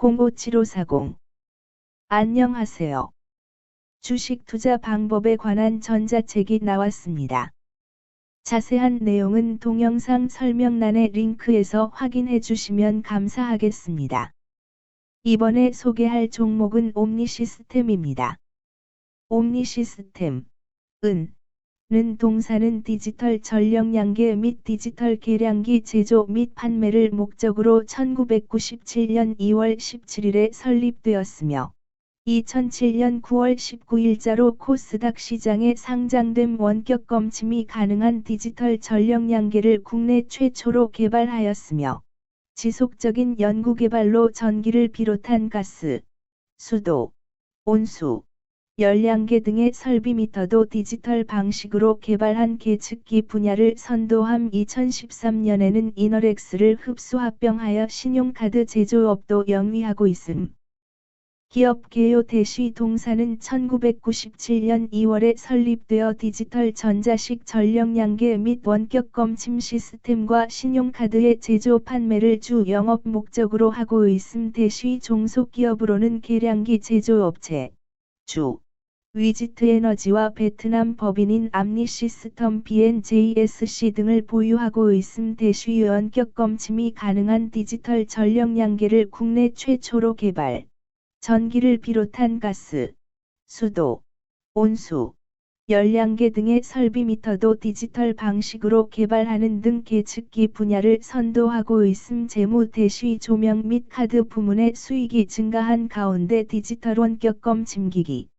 057540 안녕하세요. 주식 투자 방법에 관한 전자책이 나왔습니다. 자세한 내용은 동영상 설명란의 링크에서 확인해 주시면 감사하겠습니다. 이번에 소개할 종목은 옴니 시스템입니다. 옴니 시스템, 은, 는 동사는 디지털 전력 양계 및 디지털 계량기 제조 및 판매를 목적으로 1997년 2월 17일에 설립되었으며 2007년 9월 19일자로 코스닥 시장에 상장된 원격 검침이 가능한 디지털 전력 양계를 국내 최초로 개발하였으며 지속적인 연구개발로 전기를 비롯한 가스, 수도, 온수, 열량계 등의 설비 미터도 디지털 방식으로 개발한 계측기 분야를 선도함 2013년에는 이너렉스를 흡수 합병하여 신용카드 제조업도 영위하고 있음. 기업 개요 대시 동사는 1997년 2월에 설립되어 디지털 전자식 전력량계 및 원격 검침 시스템과 신용카드의 제조 판매를 주 영업 목적으로 하고 있음 대시 종속기업으로는 계량기 제조업체, 주, 위지트 에너지와 베트남 법인인 암니 시스템 BNJSC 등을 보유하고 있음 대시 원격 검침이 가능한 디지털 전력량계를 국내 최초로 개발. 전기를 비롯한 가스, 수도, 온수, 열량계 등의 설비 미터도 디지털 방식으로 개발하는 등 계측기 분야를 선도하고 있음 재무 대시 조명 및 카드 부문의 수익이 증가한 가운데 디지털 원격 검침기기,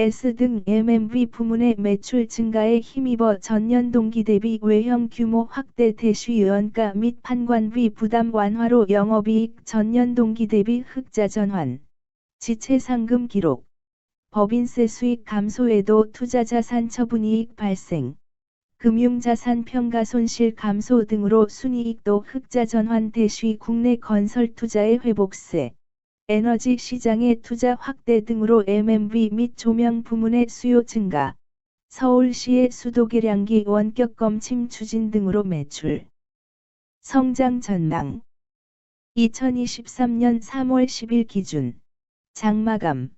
S 등 MMV 부문의 매출 증가에 힘입어 전년 동기 대비 외형 규모 확대 대시 연가 및 판관비 부담 완화로 영업이익 전년 동기 대비 흑자 전환. 지체 상금 기록, 법인세 수익 감소에도 투자자산 처분이익 발생, 금융자산 평가 손실 감소 등으로 순이익도 흑자 전환 대시 국내 건설 투자의 회복세, 에너지 시장의 투자 확대 등으로 MMV 및 조명 부문의 수요 증가, 서울시의 수도 계량기 원격 검침 추진 등으로 매출, 성장 전망 2023년 3월 10일 기준 장마감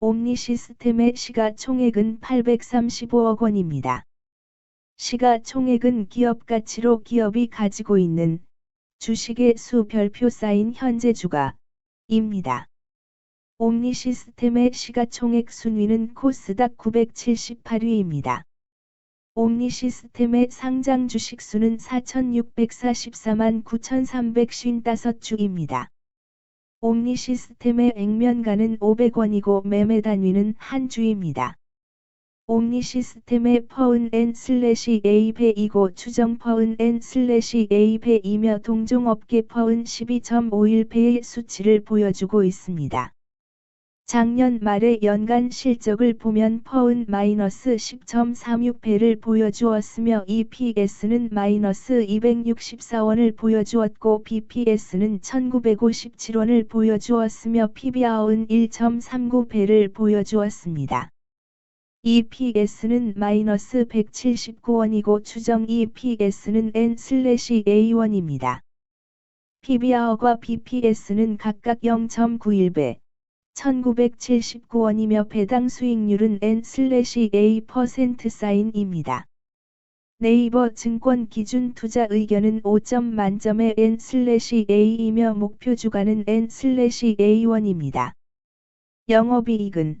옴니 시스템의 시가총액은 835억 원입니다. 시가총액은 기업 가치로 기업이 가지고 있는 주식의 수 별표 쌓인 현재 주가 입니다. 옴니 시스템의 시가총액 순위는 코스닥 978위입니다. 옴니 시스템의 상장 주식 수는 4,644만 9,355주입니다. 옴니 시스템의 액면가는 500원이고 매매 단위는 한 주입니다. 옴니 시스템의 퍼은 N 슬래시 A 배이고 추정 퍼은 N 슬래시 A 배이며 동종 업계 퍼은 12.51 배의 수치를 보여주고 있습니다. 작년 말의 연간 실적을 보면 퍼은 마이너스 10.36배를 보여주었으며 EPS는 마이너스 264원을 보여주었고 BPS는 1957원을 보여주었으며 PBR은 1.39배를 보여주었습니다. EPS는 마이너스 179원이고 추정 EPS는 N/A1입니다. PBR과 BPS는 각각 0.91배, 1979원이며 배당 수익률은 N/A% 사인입니다. 네이버 증권 기준 투자 의견은 5점 만점의 N/A이며 목표 주가는 N/A1입니다. 영업이익은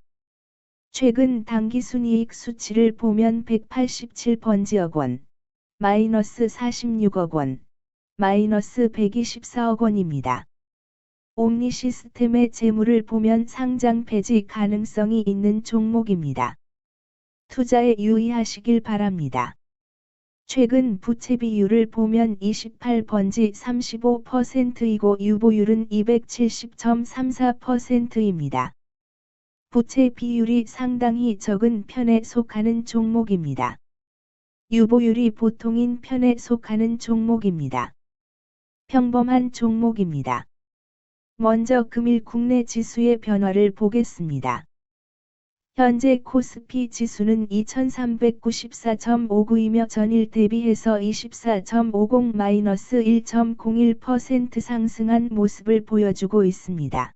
최근 당기순이익 수치를 보면 187번 지억 원, 마이너스 46억 원, 마이너스 124억 원입니다. 옴니 시스템의 재물을 보면 상장 폐지 가능성이 있는 종목입니다. 투자에 유의하시길 바랍니다. 최근 부채 비율을 보면 28번지 35%이고 유보율은 270.34%입니다. 부채 비율이 상당히 적은 편에 속하는 종목입니다. 유보율이 보통인 편에 속하는 종목입니다. 평범한 종목입니다. 먼저 금일 국내 지수의 변화를 보겠습니다. 현재 코스피 지수는 2394.59이며 전일 대비해서 24.50-1.01% 상승한 모습을 보여주고 있습니다.